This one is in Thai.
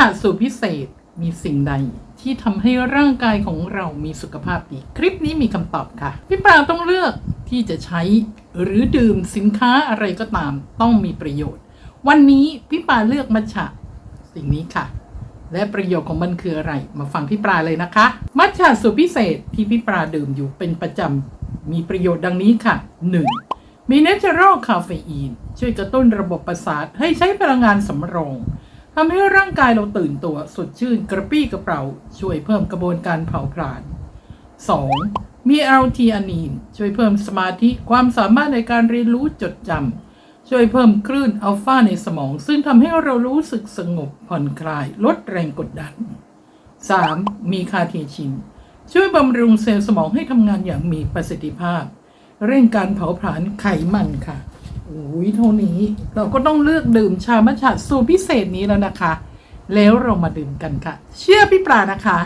มัทฉะสูตรพิเศษมีสิ่งใดที่ทำให้ร่างกายของเรามีสุขภาพดี คลิปนี้มีคำตอบค่ะ พี่ปราต้องเลือกที่จะใช้หรือดื่มสินค้าอะไรก็ตามต้องมีประโยชน์ วันนี้พี่ปาเลือกมัทฉะสิ่งนี้ค่ะ และประโยชน์ของมันคืออะไร มาฟังพี่ปลาเลยนะคะ มัทฉะสูตรพิเศษที่พี่ปลาดื่มอยู่เป็นประจำมีประโยชน์ดังนี้ค่ะ 1. มีเนเชอรัลคาเฟอีนช่วยกระตุ้นระบบประสาทให้ใช้พลังงานสำรอง ทำให้ร่างกายเราตื่นตัวสดชื่นกระปรี้กระเปร่าช่วยเพิ่มกระบวนการเผาผลาญ 2. มีแอลทีอานีนช่วยเพิ่มสมาธิความสามารถในการเรียนรู้จดจำช่วยเพิ่มคลื่นอัลฟาในสมอง ซึ่งทำให้เรารู้สึกสงบผ่อนคลาย ลดแรงกดดัน 3. มีคาเทชิน ช่วยบำรุงเซลล์สมองให้ทำงานอย่างมีประสิทธิภาพ เร่งการเผาผลาญไขมันค่ะ อ้ยเท่านี้เราก็ต้องเลือกดื่มชามัชฉะสูตรพิเศษนี้แล้วนะคะ แล้วเรามาดื่มกันค่ะ เชื่อพี่ปลานะคะ